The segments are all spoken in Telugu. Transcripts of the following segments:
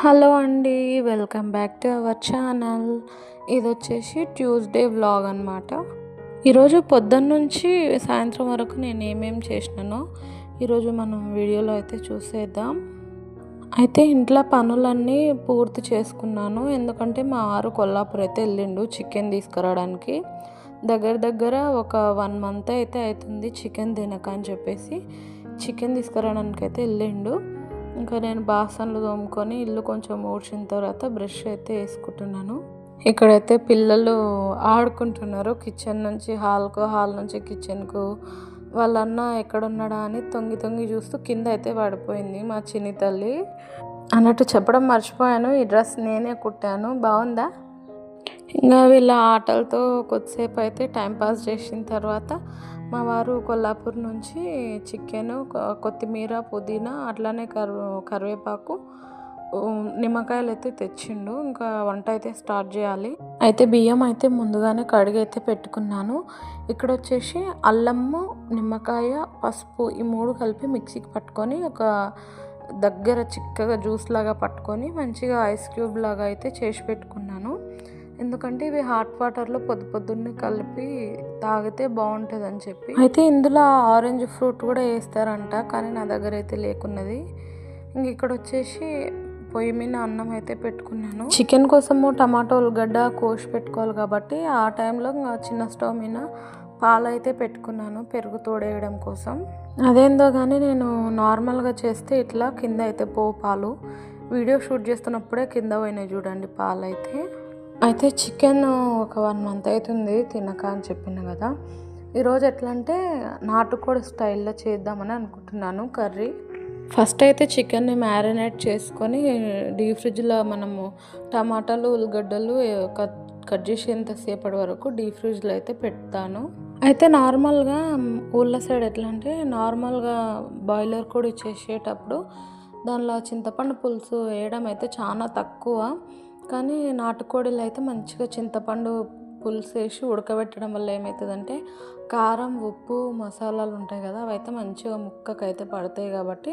హలో అండి welcome back to our channel. ఇది వచ్చేసి ట్యూస్డే వ్లాగ్ అనమాట ఈరోజు పొద్దున్న నుంచి సాయంత్రం వరకు నేను ఏమేమి చేసినానో ఈరోజు మనం వీడియోలో అయితే చూసేద్దాం. అయితే ఇంట్లో పనులన్నీ పూర్తి చేసుకున్నాను. ఎందుకంటే మా వారు కొల్లాపూర్ అయితే వెళ్ళిండు చికెన్ తీసుకురావడానికి. దగ్గర దగ్గర ఒక వన్ మంత్ అయితే అవుతుంది చికెన్ తినక అని చెప్పేసి చికెన్ తీసుకురావడానికి అయితే వెళ్ళిండు. ఇంకా నేను బాసన్లు తోముకొని ఇల్లు కొంచెం ఊడ్చిన తర్వాత బ్రష్ అయితే వేసుకుంటున్నాను. ఇక్కడైతే పిల్లలు ఆడుకుంటున్నారు. కిచెన్ నుంచి హాల్కు హాల్ నుంచి కిచెన్కు. వాళ్ళన్న ఎక్కడున్నాడా అని తొంగి తొంగి చూస్తూ కింద అయితే పడిపోయింది మా చిన్ని తల్లి. అన్నట్టు చెప్పడం మర్చిపోయాను. ఈ డ్రెస్ నేనే కుట్టాను. బాగుందా? ఇంకా వీళ్ళ ఆటలతో కొద్దిసేపు అయితే టైంపాస్ చేసిన తర్వాత మా వారు కొల్లాపూర్ నుంచి చికెన్ కొత్తిమీర పుదీనా అట్లానే కరు కరివేపాకు నిమ్మకాయలు అయితే తెచ్చిండు. ఇంకా వంట అయితే స్టార్ట్ చేయాలి. అయితే బియ్యం అయితే ముందుగానే కడిగి అయితే పెట్టుకున్నాను. ఇక్కడ వచ్చేసి అల్లము నిమ్మకాయ పసుపు ఈ మూడు కలిపి మిక్సీకి పట్టుకొని ఒక దగ్గర చిక్కగా జ్యూస్ లాగా పట్టుకొని మంచిగా ఐస్ క్యూబ్ లాగా అయితే చేసి పెట్టుకున్నాను. ఎందుకంటే ఇవి హాట్ వాటర్లో పొద్దు పొద్దున్నే కలిపి తాగితే బాగుంటుంది అని చెప్పి. అయితే ఇందులో ఆరెంజ్ ఫ్రూట్ కూడా వేస్తారంట కానీ నా దగ్గర అయితే లేకున్నది. ఇంక ఇక్కడ వచ్చేసి పొయ్యి మీద అన్నం అయితే పెట్టుకున్నాను. చికెన్ కోసము టమాటో ఉల్లిగడ్డ కోసి పెట్టుకోవాలి కాబట్టి ఆ టైంలో చిన్న స్టవ్ మీద పాలు అయితే పెట్టుకున్నాను పెరుగు తోడేయడం కోసం. అదేందో కానీ నేను నార్మల్గా చేస్తే ఇట్లా కింద అయితే పోవు పాలు. వీడియో షూట్ చేస్తున్నప్పుడే కింద పోయినాయి చూడండి పాలు అయితే అయితే చికెన్ ఒక వన్ మంత్ అవుతుంది తినక అని చెప్పిన కదా. ఈరోజు ఎట్లా అంటే నాటుకోడి స్టైల్లో చేద్దామని అనుకుంటున్నాను కర్రీ. ఫస్ట్ అయితే చికెన్ని మ్యారినేట్ చేసుకొని డీప్ ఫ్రిడ్జ్లో మనము టమాటాలు ఉల్లిగడ్డలు కట్ కట్ చేసేంతసేపటి వరకు డీప్ ఫ్రిడ్జ్లో అయితే పెడతాను. అయితే నార్మల్గా ఊళ్ళ సైడ్ ఎట్లా అంటే నార్మల్గా బాయిలర్ కూడా చేసేటప్పుడు దానిలో చింతపండు పులుసు వేయడం అయితే చాలా తక్కువ. కానీ నాటుకోడిలో అయితే మంచిగా చింతపండు పులుసు వేసి ఉడకబెట్టడం వల్ల ఏమవుతుందంటే కారం ఉప్పు మసాలాలు ఉంటాయి కదా అవి అయితే మంచిగా ముక్కకైతే పడతాయి కాబట్టి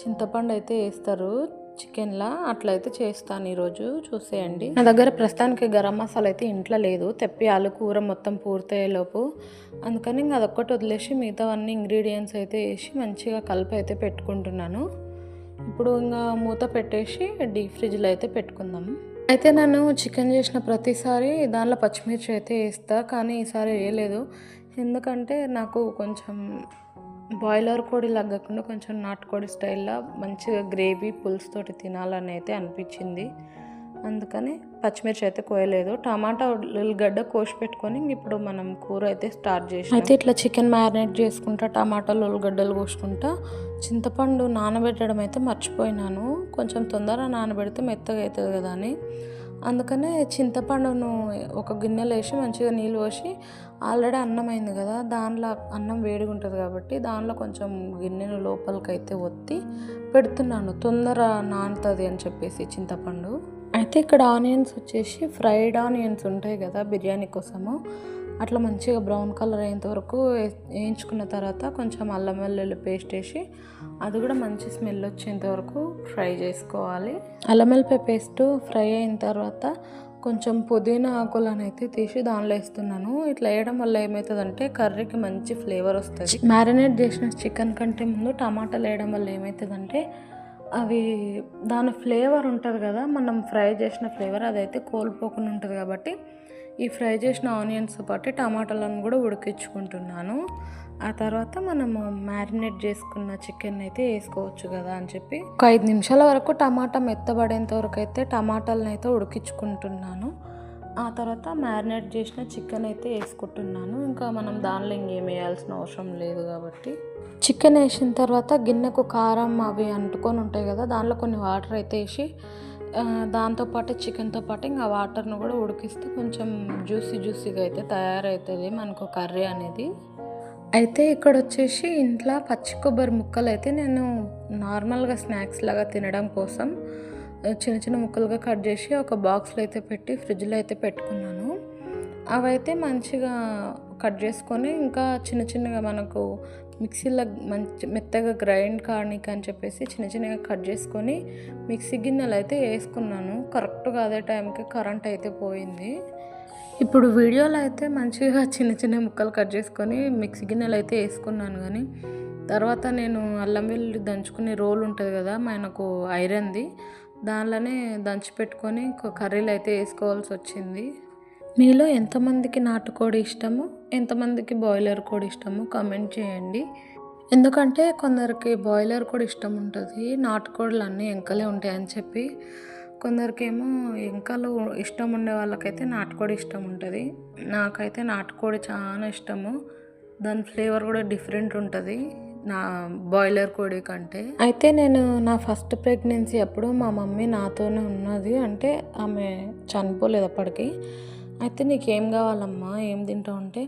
చింతపండు అయితే వేస్తారు చికెన్లా అట్లయితే చేస్తాను ఈరోజు. చూసేయండి. నా దగ్గర ప్రస్తుతానికి గరం మసాలా అయితే ఇంట్లో లేదు. తెప్పియాలు కూర మొత్తం పూర్తయ్యేలోపు. అందుకని ఇంకా అదొక్కటి వదిలేసి మిగతావన్నీ ఇంగ్రీడియంట్స్ అయితే వేసి మంచిగా కలిపి అయితే పెట్టుకుంటున్నాను. ఇప్పుడు ఇంకా మూత పెట్టేసి డీప్ ఫ్రిడ్జ్లో అయితే పెట్టుకుందాం. అయితే నేను చికెన్ చేసిన ప్రతిసారి దానిలో పచ్చిమిర్చి అయితే వేస్తా కానీ ఈసారి వేయలేదు. ఎందుకంటే నాకు కొంచెం బాయిలర్ కోడి లగ్గకుండా కొంచెం నాటుకోడి స్టైల్లో మంచిగా గ్రేవీ పులుసుతోటి తినాలని అయితే అనిపించింది. అందుకని పచ్చిమిర్చి అయితే కోయలేదు. టమాటా ఉల్లిగడ్డ కోసి పెట్టుకొని ఇప్పుడు మనం కూర అయితే స్టార్ట్ చేసి అయితే ఇట్లా చికెన్ మ్యారినేట్ చేసుకుంటా టమాటాలు ఉల్లిగడ్డలు కోసుకుంటా చింతపండు నానబెట్టడం అయితే మర్చిపోయినాను. కొంచెం తొందరగా నానబెడితే మెత్తగా అవుతుంది కదా అని. అందుకనే చింతపండును ఒక గిన్నెలో వేసి మంచిగా నీళ్ళు పోసి ఆల్రెడీ అన్నం అయింది కదా దానిలో అన్నం వేడిగా ఉంటుంది కాబట్టి దానిలో కొంచెం గిన్నెను లోపలికైతే ఒత్తి పెడుతున్నాను. తొందర నానుతుంది అని చెప్పేసి చింతపండు. అయితే ఇక్కడ ఆనియన్స్ వచ్చేసి ఫ్రైడ్ ఆనియన్స్ ఉంటాయి కదా బిర్యానీ కోసము. అట్లా మంచిగా బ్రౌన్ కలర్ అయ్యేంత వరకు వేయించుకున్న తర్వాత కొంచెం అల్లం వెల్లుల్లి పేస్ట్ వేసి అది కూడా మంచి స్మెల్ వచ్చేంత వరకు ఫ్రై చేసుకోవాలి. అల్లం వెల్లిపాయ పేస్ట్ ఫ్రై అయిన తర్వాత కొంచెం పుదీనా ఆకులను అయితే తీసి దానిలో వేస్తున్నాను. ఇట్లా వేయడం వల్ల ఏమవుతుందంటే కర్రీకి మంచి ఫ్లేవర్ వస్తుంది. మ్యారినేట్ చేసిన చికెన్ కంటే ముందు టమాటాలు వేయడం వల్ల ఏమవుతుందంటే అవి దాని ఫ్లేవర్ ఉంటుంది కదా మనం ఫ్రై చేసిన ఫ్లేవర్ అదైతే కోల్పోకుండా ఉంటుంది కాబట్టి ఈ ఫ్రై చేసిన ఆనియన్స్ పాటు టమాటాలను కూడా ఉడికించుకుంటున్నాను. ఆ తర్వాత మనము మ్యారినేట్ చేసుకున్న చికెన్ అయితే వేసుకోవచ్చు కదా అని చెప్పి ఒక ఐదు నిమిషాల వరకు టమాటా మెత్తబడేంత వరకు అయితే టమాటాలను అయితే ఉడికించుకుంటున్నాను. ఆ తర్వాత మ్యారినేట్ చేసిన చికెన్ అయితే వేసుకుంటున్నాను. ఇంకా మనం దానిలో ఇంకేం వేయాల్సిన అవసరం లేదు కాబట్టి చికెన్ వేసిన తర్వాత గిన్నెకు కారం అవి అంటుకొని ఉంటాయి కదా దానిలో కొన్ని వాటర్ అయితే వేసి దాంతోపాటు చికెన్తో పాటు ఇంకా వాటర్ను కూడా ఉడికిస్తే కొంచెం జ్యూసీ జ్యూసీగా అయితే తయారవుతుంది మనకు కర్రీ అనేది. అయితే ఇక్కడ వచ్చేసి ఇంట్లో పచ్చి కొబ్బరి ముక్కలు అయితే నేను నార్మల్గా స్నాక్స్ లాగా తినడం కోసం చిన్న చిన్న ముక్కలుగా కట్ చేసి ఒక బాక్స్లో అయితే పెట్టి ఫ్రిడ్జ్లో అయితే పెట్టుకున్నాను. అవైతే మంచిగా కట్ చేసుకొని ఇంకా చిన్న చిన్నగా మనకు మిక్సీలో మంచి మెత్తగా గ్రైండ్ కానీకి అని చెప్పేసి చిన్న చిన్నగా కట్ చేసుకొని మిక్సీ గిన్నెలు అయితే వేసుకున్నాను. కరెక్ట్గా అదే టైంకి కరెంట్ అయితే పోయింది. ఇప్పుడు వీడియోలో అయితే మంచిగా చిన్న చిన్న ముక్కలు కట్ చేసుకొని మిక్సీ గిన్నెలు అయితే వేసుకున్నాను కానీ తర్వాత నేను అల్లం వెల్లుల్లి దంచుకునే రోల్ ఉంటుంది కదా మనకు ఐరన్ది. దానిలోనే దంచి పెట్టుకొని కర్రీలు అయితే వేసుకోవాల్సి వచ్చింది. మీలో ఎంతమందికి నాటుకోడి ఇష్టము? ఎంతమందికి బాయిలర్ కోడి ఇష్టము? కామెంట్ చేయండి. ఎందుకంటే కొందరికి బాయిలర్ కూడా ఇష్టం ఉంటుంది నాటుకోడులు అన్నీ ఎంకలే ఉంటాయి అని చెప్పి. కొందరికేమో ఎంకలు ఇష్టం ఉండే వాళ్ళకైతే నాటుకోడి ఇష్టం ఉంటుంది. నాకైతే నాటుకోడి చాలా ఇష్టము. దాని ఫ్లేవర్ కూడా డిఫరెంట్ ఉంటుంది నా బాయిలర్ కోడి కంటే. అయితే నేను నా ఫస్ట్ ప్రెగ్నెన్సీ అప్పుడు మా మమ్మీ నాతోనే ఉన్నది. అంటే ఆమె చనిపోలేదు అప్పటికి. అయితే నీకేం కావాలమ్మా? ఏం తింటావు అంటే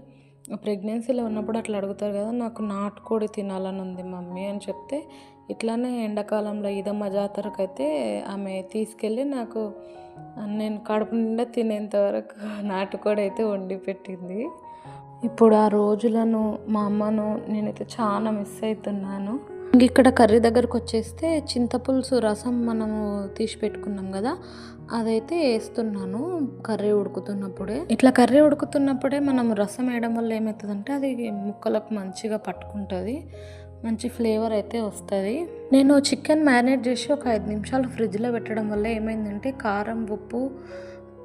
ప్రెగ్నెన్సీలో ఉన్నప్పుడు అట్లా అడుగుతారు కదా నాకు నాటుకోడి తినాలని ఉంది మమ్మీ అని చెప్తే ఇట్లానే ఎండాకాలంలో ఇదమ్మ జాతరకు అయితే ఆమె తీసుకెళ్ళి నాకు నేను కడుపు నిండా తినేంత వరకు నాటుకోడి అయితే వండి పెట్టింది. ఇప్పుడు ఆ రోజులను మా అమ్మను నేనైతే చాలా మిస్ అవుతున్నాను. ఇక్కడ కర్రీ దగ్గరకు వచ్చేస్తే చింతపులుసు రసం మనము తీసి పెట్టుకున్నాం కదా అదైతే వేస్తున్నాను కర్రీ ఉడుకుతున్నప్పుడే. ఇట్లా కర్రీ ఉడుకుతున్నప్పుడే మనం రసం వేయడం వల్ల ఏమవుతుందంటే అది ముక్కలకు మంచిగా పట్టుకుంటుంది మంచి ఫ్లేవర్ అయితే వస్తుంది. నేను చికెన్ మ్యారినేట్ చేసి ఒక ఐదు నిమిషాలు ఫ్రిడ్జ్లో పెట్టడం వల్ల ఏమైందంటే కారం ఉప్పు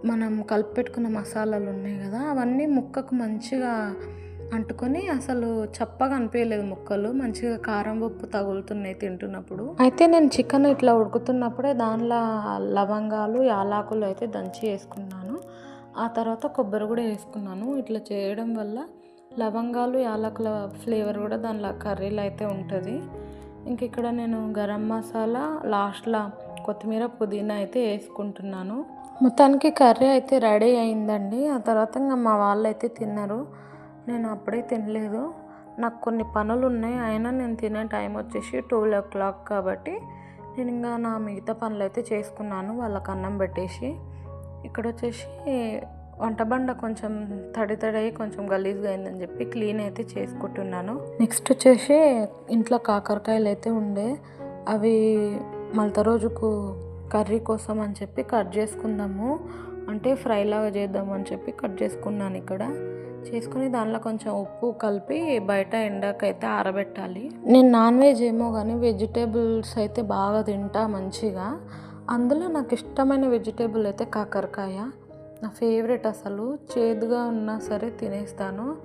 మనం కలిపి పెట్టుకున్న మసాలాలు ఉన్నాయి కదా అవన్నీ ముక్కకు మంచిగా అంటుకొని అసలు చప్పగా అనిపించలేదు ముక్కలు. మంచిగా కారం ఉప్పు తగులుతున్నాయి తింటున్నప్పుడు. అయితే నేను చికెన్ ఇట్లా ఉడుకుతున్నప్పుడే దానిలో లవంగాలు యాలాకులు అయితే దంచి వేసుకున్నాను. ఆ తర్వాత కొబ్బరి కూడా వేసుకున్నాను. ఇట్లా చేయడం వల్ల లవంగాలు యాలకుల ఫ్లేవర్ కూడా దానిలో కర్రీలో అయితే ఉంటుంది. ఇంక ఇక్కడ నేను గరం మసాలా లాస్ట్లో కొత్తిమీర పుదీనా అయితే వేసుకుంటున్నాను. మొత్తానికి కర్రీ అయితే రెడీ అయిందండి. ఆ తర్వాత ఇంకా మా వాళ్ళు అయితే తిన్నారు. నేను అప్పుడే తినలేదు. నాకు కొన్ని పనులు ఉన్నాయి అయినా నేను తినే టైం వచ్చేసి ట్వెల్వ్ ఓ క్లాక్ కాబట్టి నేను ఇంకా నా మిగతా పనులు అయితే చేసుకున్నాను. వాళ్ళకి అన్నం పెట్టేసి ఇక్కడ వచ్చేసి వంట బండ కొంచెం తడి తడి కొంచెం గలీజ్గా అయిందని చెప్పి క్లీన్ అయితే చేసుకుంటున్నాను. నెక్స్ట్ వచ్చేసి ఇంట్లో కాకరకాయలు అయితే ఉండే. అవి మలత రోజుకు కర్రీ కోసం అని చెప్పి కట్ చేసుకుందాము. అంటే ఫ్రైలాగా చేద్దాము అని చెప్పి కట్ చేసుకున్నాను ఇక్కడ. చేసుకుని దానిలో కొంచెం ఉప్పు కలిపి బయట ఎండకైతే ఆరబెట్టాలి. నేను నాన్ వెజ్ ఏమో కానీ వెజిటేబుల్స్ అయితే బాగా తింటా మంచిగా. అందులో నాకు ఇష్టమైన వెజిటేబుల్ అయితే కాకరకాయ. నా ఫేవరెట్ అసలు. చేదుగా ఉన్నా సరే తినేస్తాను.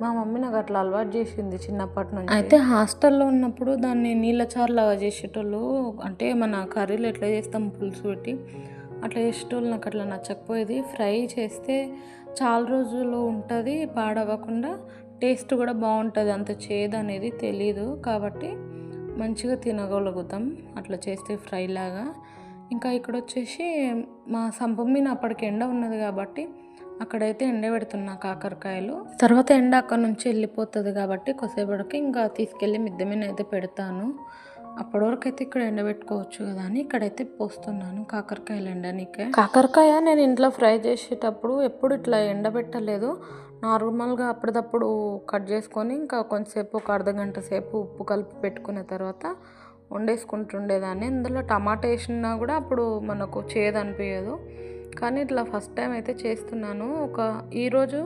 మా మమ్మీ నాకు అట్లా అలవాటు చేసింది చిన్నప్పటి నుంచి. అయితే హాస్టల్లో ఉన్నప్పుడు దాన్ని నీళ్ళ చారులాగా చేసేటోళ్ళు అంటే మన కర్రీలు ఎట్లా చేస్తాం పులుసు పెట్టి అట్లా చేసేటోళ్ళు నాకు అట్లా నచ్చకపోయేది. ఫ్రై చేస్తే చాలా రోజులు ఉంటుంది పాడవకుండా టేస్ట్ కూడా బాగుంటుంది అంత చేదు అనేది తెలీదు. కాబట్టి మంచిగా తినగలుగుతాం. అట్లా చేస్తే ఫ్రై లాగా. ఇంకా ఇక్కడ వచ్చేసి మా సంపం మీద అప్పటికి ఎండ ఉన్నది కాబట్టి అక్కడైతే ఎండ పెడుతున్నా కాకరకాయలు. తర్వాత ఎండ అక్కడ నుంచి వెళ్ళిపోతుంది కాబట్టి కొద్దిసేపటికి ఇంకా తీసుకెళ్ళి మిద్దె మీద అయితే పెడతాను. అప్పటి వరకు అయితే ఇక్కడ ఎండబెట్టుకోవచ్చు కదా అని ఇక్కడైతే పోస్తున్నాను. కాకరకాయలు ఎండనీకే కాకరకాయ నేను ఇంట్లో ఫ్రై చేసేటప్పుడు ఎప్పుడు ఇట్లా ఎండబెట్టలేదు. నార్మల్గా అప్పటిదప్పుడు కట్ చేసుకొని ఇంకా కొంతసేపు ఒక అర్ధ గంట సేపు ఉప్పు కలిపి పెట్టుకున్న తర్వాత వండేసుకుంటుండేదాన్ని. ఇందులో టమాటా వేసినా కూడా అప్పుడు మనకు చేదు అనిపించదు కానీ ఇట్లా ఫస్ట్ టైం అయితే చేస్తున్నాను. ఒక ఈరోజు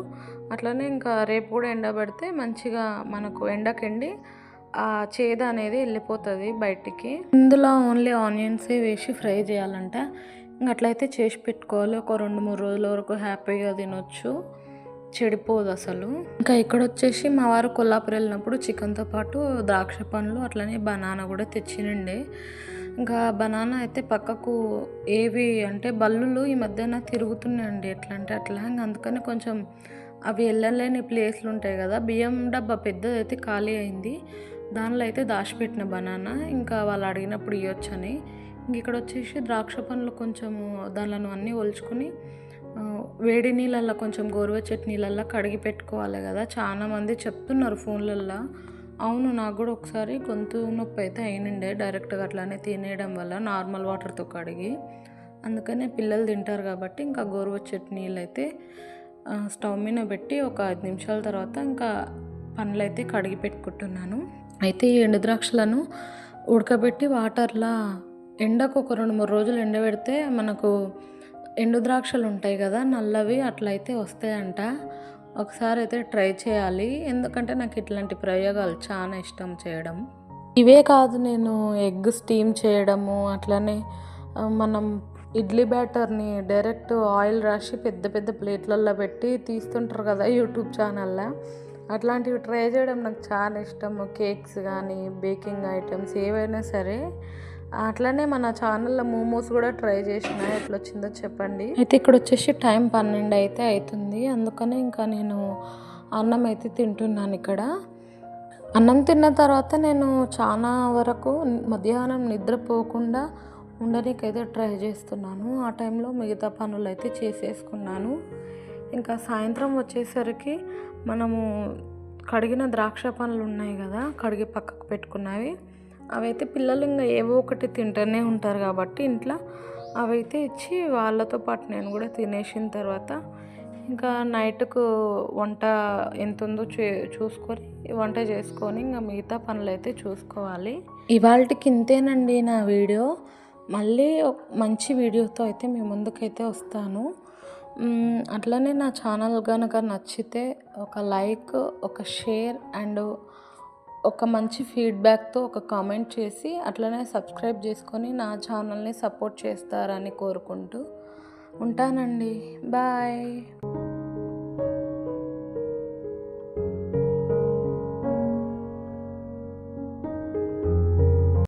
అట్లనే ఇంకా రేపు కూడా ఎండబెడితే మంచిగా మనకు ఎండకెండి. ఆ చేదు అనేది వెళ్ళిపోతుంది బయటికి. ఇందులో ఓన్లీ ఆనియన్సే వేసి ఫ్రై చేయాలంట. ఇంక అట్లయితే చేసి పెట్టుకోవాలి. ఒక రెండు మూడు రోజుల వరకు హ్యాపీగా తినొచ్చు. చెడిపోదు అసలు. ఇంకా ఇక్కడ వచ్చేసి మా వారు కొల్లాపురం వెళ్ళినప్పుడు చికెన్తో పాటు ద్రాక్ష పండ్లు అట్లనే బనానా కూడా తెచ్చినండి. ఇంకా బనానా అయితే పక్కకు ఏవి అంటే బల్లులు ఈ మధ్యన తిరుగుతున్నాయండి ఎట్లా అంటే అట్లా. ఇంకా అందుకని కొంచెం అవి వెళ్ళలేని ప్లేస్లు ఉంటాయి కదా. బియ్యం డబ్బా పెద్దది అయితే ఖాళీ అయింది. దానిలో అయితే దాచిపెట్టిన బనానా. ఇంకా వాళ్ళు అడిగినప్పుడు ఇవ్వచ్చని ఇంక ఇక్కడ వచ్చేసి ద్రాక్ష పండ్లు కొంచెము దానిలను అన్నీ ఒలుచుకొని వేడి నీళ్ళల్లో కొంచెం గోరువెచ్చటి నీళ్ళల్లో కడిగి పెట్టుకోవాలి కదా. చాలా మంది చెప్తున్నారు ఫోన్లల్లో. అవును నాకు కూడా ఒకసారి గొంతు నొప్పి అయితే అయినండే డైరెక్ట్గా అట్లానే తినేయడం వల్ల నార్మల్ వాటర్తో కడిగి. అందుకనే పిల్లలు తింటారు కాబట్టి ఇంకా గోరువెచ్చటి నీళ్ళు అయితే స్టవ్ మీద పెట్టి ఒక ఐదు నిమిషాల తర్వాత ఇంకా పండ్లు అయితే కడిగి పెట్టుకుంటున్నాను. అయితే ఈ ఎండుద్రాక్షలను ఉడకబెట్టి వాటర్లా ఎండకు ఒక రెండు మూడు రోజులు ఎండబెడితే మనకు ఎండు ద్రాక్షలు ఉంటాయి కదా నల్లవి అట్లయితే వస్తాయంట. ఒకసారి అయితే ట్రై చేయాలి. ఎందుకంటే నాకు ఇట్లాంటి ప్రయోగాలు చాలా ఇష్టం చేయడం. ఇవే కాదు నేను ఎగ్ స్టీమ్ చేయడము అట్లనే మనం ఇడ్లీ బ్యాటర్ని డైరెక్ట్ ఆయిల్ రాసి పెద్ద పెద్ద ప్లేట్లలో పెట్టి తీస్తుంటారు కదా యూట్యూబ్ ఛానల్లో. అట్లాంటివి ట్రై చేయడం నాకు చాలా ఇష్టము కేక్స్ కానీ బేకింగ్ ఐటమ్స్ ఏవైనా సరే. అట్లనే మన ఛానల్లో మోమోస్ కూడా ట్రై చేసిన ఎట్లా వచ్చిందో చెప్పండి. అయితే ఇక్కడ వచ్చేసి టైం పన్నెండు అయితే అవుతుంది అందుకనే ఇంకా నేను అన్నం అయితే తింటున్నాను ఇక్కడ. అన్నం తిన్న తర్వాత నేను చాలా వరకు మధ్యాహ్నం నిద్రపోకుండా ఉండడానికైతే ట్రై చేస్తున్నాను. ఆ టైంలో మిగతా పనులు అయితే చేసేసుకున్నాను. ఇంకా సాయంత్రం వచ్చేసరికి మనము కడిగిన ద్రాక్ష పండ్లు ఉన్నాయి కదా కడిగి పక్కకు పెట్టుకున్నవి. అవైతే పిల్లలు ఇంకా ఏవో ఒకటి తింటూనే ఉంటారు కాబట్టి ఇంట్లో అవైతే ఇచ్చి వాళ్ళతో పాటు నేను కూడా తినేసిన తర్వాత ఇంకా నైట్కు వంట ఎంత ఉందో చూ చూసుకొని వంట చేసుకొని ఇంకా మిగతా పనులు అయితే చూసుకోవాలి. ఇవాళకి ఇంతేనండి నా వీడియో. మళ్ళీ ఒక మంచి వీడియోతో అయితే మీ ముందుకైతే వస్తాను. అట్లనే నా ఛానల్ కనుక నచ్చితే ఒక లైక్ ఒక షేర్ అండ్ ఒక మంచి ఫీడ్బ్యాక్తో ఒక కామెంట్ చేసి అట్లనే సబ్స్క్రైబ్ చేసుకొని నా ఛానల్ని సపోర్ట్ చేస్తారని కోరుకుంటూ ఉంటానండి. బాయ్.